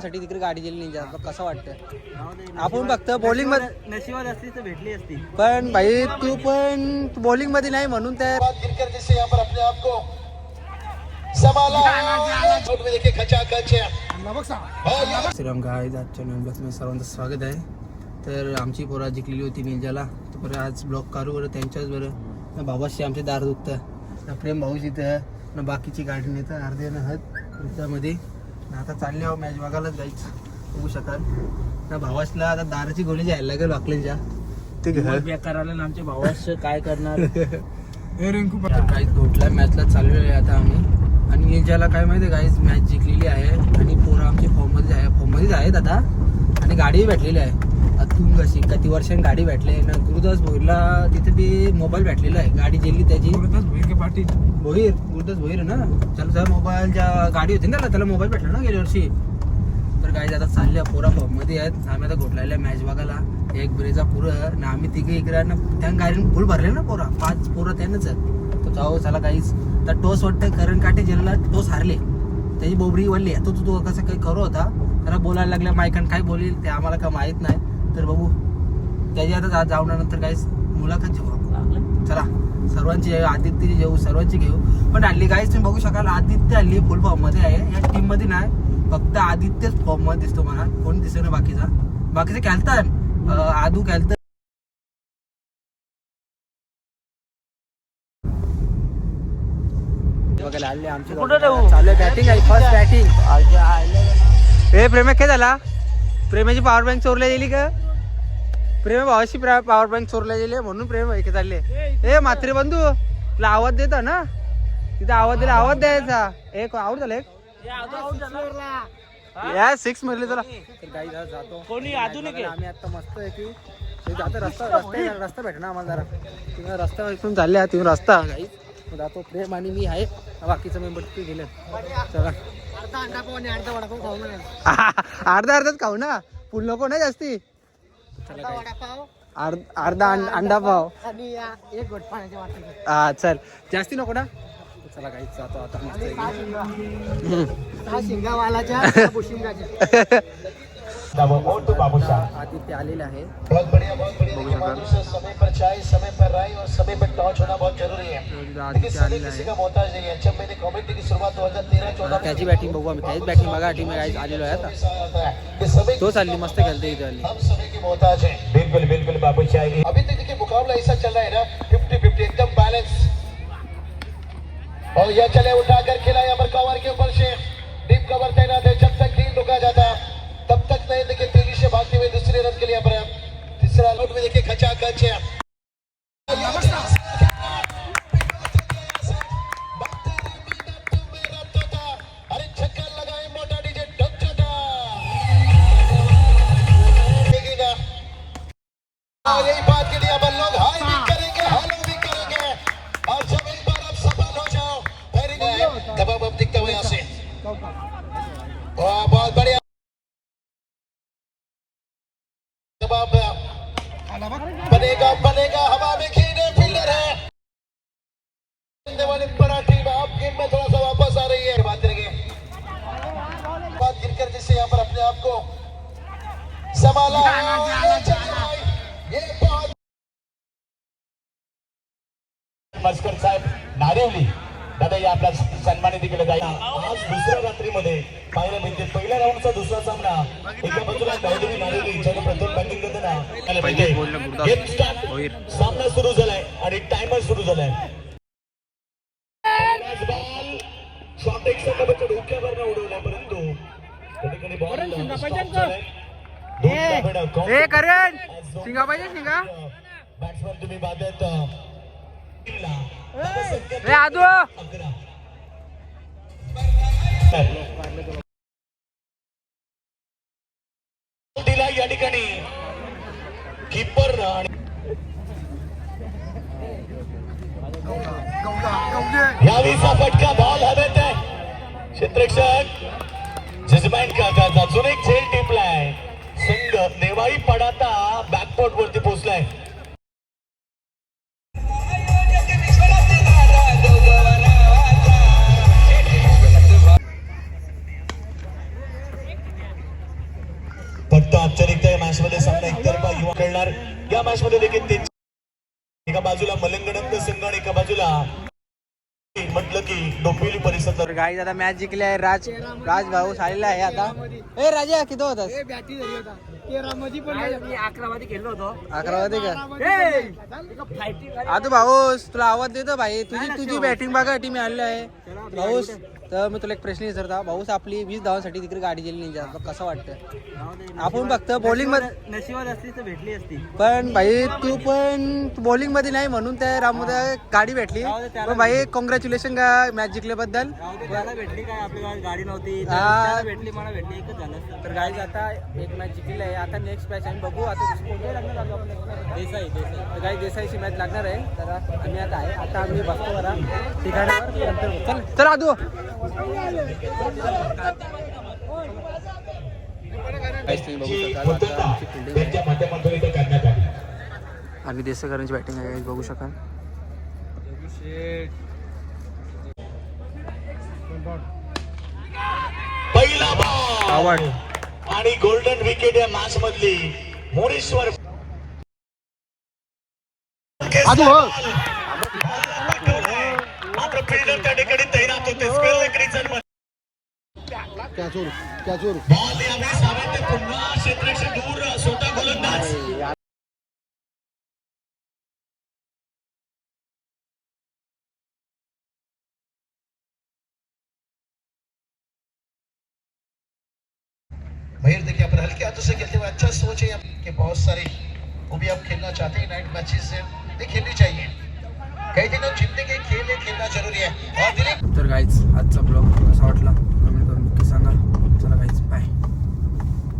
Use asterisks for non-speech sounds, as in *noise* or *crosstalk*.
साठी तिकडे गाडी दिली निंजा कसं वाटतं आपण फक्त बॉलिंगमध्ये नशिबात असती तर भेटली असती. पण भाई तू पण बॉलिंगमध्ये नाही म्हणून त्या गिरकर जिससे यहाँ पर अपने आप को। संभाला। आउट में देखिए खचा खच। श्रीराम गाय आजच्या नवीन ब्लॉगमध्ये सर्वांचं स्वागत आहे. तर आमची पोरा जिंकलेली होती निंजाला तर बरं आज ब्लॉग काढू बरं त्यांच्याच बरं. बाबाशी आमचे दार दुखतं. ना प्रेम भाऊच इथं ना बाकीची गाडी नेतं अर्धे ना हत आता चालले आहो मॅच बघायलाच जायच. बघू शकाल. ना भावासला आता दाराची गोळी जायला लागेल वाकलेंच्या ते घर बेकार आलं आमच्या भावास काय करणार? काहीच घोटला मॅचला चाललेलो आहे आता आम्ही. आणि निंजाला काय माहिती आहे काहीच मॅच जिंकलेली आहे. आणि पोरं आमची फॉर्ममध्येच आहे. फॉर्ममध्येच आहेत आता. आणि गाडीही भेटलेली आहे. अतुंग अशी किती वर्षांनी गाडी भेटली ना गुरुदास भोईरला तिथे बी मोबाईल भेटलेला आहे. गाडी जिंकली त्याची. पाटील? भोईर गुरुदास भोईर ना. त्याला त्या मोबाईल ज्या गाडी होती ना त्याला मोबाईल भेटला ना गेल्या वर्षी. तर काही आता चालल्या पोरा फॉर्ममध्ये आहेत. आम्ही आता घोटलेल्या मॅच बघायला. एक ब्रेजा पुरं. ना आम्ही तिघे इकडे ना त्या गाडीने फुल भरले ना पोरा. पाच पोरं त्यानंच आहेत. तर जाऊ चला काहीच तर टोस वाटतं करण काटे जेलला टोस हारले. त्याची बोबडी वळली तो तू तो कसं काही करू होता त्याला बोलायला लागल्या मायकन काय बोलील ते आम्हाला काय माहीत नाही. तर बघू. त्याची आता जा- जाऊन काहीच मुलाखत घेऊ आपण. चला सर्वांची आदित्यची घेऊ सर्वांची घेऊ. पण हल्ली काहीच तुम्ही बघू शकाल आदित्य हल्ली फुल फॉर्ममध्ये आहे. या टीममध्ये नाही फक्त आदित्यच फॉर्ममध्ये दिसतो मला. कोण दिसतो ना बाकीचा? बाकीचे खेळतात. आदू खेळतात बॅटिंग आहे. फर्स्ट बॅटिंग ए प्रेम काय झाला. प्रेमाची पॉवर बँक चोरल्या गेली का प्रेम भावाशी पॉवर बँक चोरल्या गेली म्हणून प्रेम ऐके चालले ए म्हात्रे बंधू तुला आवाज देता ना? तिथे आवाज दिला आवाज द्यायचा. एक आऊट झालं एक. या सिक्स मधले चला. तर काही जरा जातो कोणी आधुनिक आहे? आम्ही आता मस्त आहे की जातो रस्ता रस्ता रस्ता भेट ना आम्हाला जरा. तुम्ही रस्ता इथून चालले तुम्ही रस्ता काही जातो प्रेम आणि मी आहे. बाकीचं मेंबर ते गेले. चला. अर्धा अर्धाच *laughs* खाऊ ना. फुल नको ना जास्ती. काही. अर्ध- अर्धा अंड- अंडा पाव. एक गोट हा चल. जास्ती नको ना? चला काही जातो आता. मस्त. हा बाबूशाह *laughs* *laughs* आदित्य आलेले आहे. बहुत बढ़िया बहुत बढ़िया। समय पर चाय समय पर राय और समय पर टॉच होना बहुत ज़रूरी है। समय किसी का मोहताज नहीं है। जब मैंने कमेंट की शुरुआत 2013 आता 14 त्याची बॅटिंग बघू आम्ही त्याच बॅटिंग बघा टीम आलेलो आहे तो चालली मस्त खेळते इथे हम समय की मोहताज है। बिल्कुल बिल्कुल बाबूशाह अभी तक देखिए मुकाबला ऐसा चल रहा है ना फिफ्टी फिफ्टी एकदम बैलेंस और यह चले उठाकर खेला यहाँ पर कवर के ऊपर से। डीप कवर तैनात है जब तक नहीं रुका जाता। तब तक नहीं देखिए तेज़ी से भागते हुए दूसरे रन के लिए यहाँ पर तीसरा आउट में देखिए खचा खच अरे चक्कर लगाए मोटा डीजे डक छोटा देखेगा। और यही बात के लिए अपन लोग हाई भी करेंगे हेलो भी करेंगे। और जब एक बार आप सफल हो जाओ वेरी गुड दबाव अब दिखता हुआ यहाँ से। बहुत बढ़िया। दबाव बनेगा बनेगा हवा में खेले फील्डर है। वाली बड़ा टीम आप गेम में थोड़ा सा वापस आ रही है। बात करेंगे। बात गिरकर जिससे यहाँ पर अपने आप को संभाला। ये बहुत मस्कर साहेब नारिवली। दादा या आपला सन्मानित केलं जाईल. आज दुसऱ्या रात्रीमध्ये पाहायला मिळते. पहिल्या राऊंडचा दुसरा सामना. मिळते. Game start. सामना सुरू झालाय आणि टायमर सुरू झालाय. शॉट एक संदर्भाच्या डोक्यावर उडवलाय परंतु त्या ठिकाणी बॉल stop झालाय. दोन धावेनं count. ए करण शिंगा पाहिजे शिंगा बॅट्समन तुम्ही अकरा दिला या ठिकाणी किपर यावेळीचा फटका बॉल हवेत आहे. क्षेत्रक्षक जजमेंट करतात अजून एक झेल टिपलाय. संघ नेवाळी पडाता बॅकपोर्ट वरती पोहोचलाय. बघतो औपचारिकता या मॅच मध्ये सामना एकतर्फा युवा खेळणार. या मॅच मध्ये देखील एका बाजूला मलंगडंग संघ आणि एका बाजूला डोंबिवली परिसरातला तर गाई आता मॅच जिंकली आहे राज राज भाऊ आलेला आहे आता. ए राजा किती होतास हे बॅटी झाली होता मध्ये पण मी अकरा मध्ये खेळलो होतो. अकरा वाजते का आतू भाऊस तुला आवाज देतो भाई. तुझी तुझी बॅटिंग बघा टीम आलेली आहे. भाऊस तर मी तुला एक प्रश्न विचारता. भाऊस आपली वीस धावांसाठी तिकडे गाडी गेली नाही जात कसं वाटतं? आपण फक्त बॉलिंगमध्ये नशिबात असती तर भेटली असती. पण भाई तू पण बॉलिंगमध्ये नाही म्हणून त्या राममध्ये गाडी भेटली. पण भाई कॉंग्रॅच्युलेशन का मॅच जिंकल्याबद्दल. भेटली काय? आपली गाडी- गाडी नव्हती. भेटली मला भेटली. एकच झालं. तर गाईज आता एक मॅच जिंकली आहे. आता नेक्स्ट मॅच आम्ही बघू आता? देसाई देसाई. काही देसाईची मॅच लागणार आहे. तर आम्ही आता आहे. आता आम्ही बसतो बरा ठिकाणावर. चल आदू. आणि देसाईकरांची बॅटिंग आहे बघू शकाल. पहिला बॉल. आणि गोल्डन विकेट या मॅच मधली मोरेश्वर गोलंदाज महेर देखिए आप हल्के हाथों से खेलते हुए अच्छा सोच है कि बहुत सारे वो भी आप खेलना चाहते हैं नाइट मैचेस से नहीं खेलनी चाहिए। तर गाईज आजचा ब्लॉग कसा वाटला? कमेंट करून नक्की सांगा.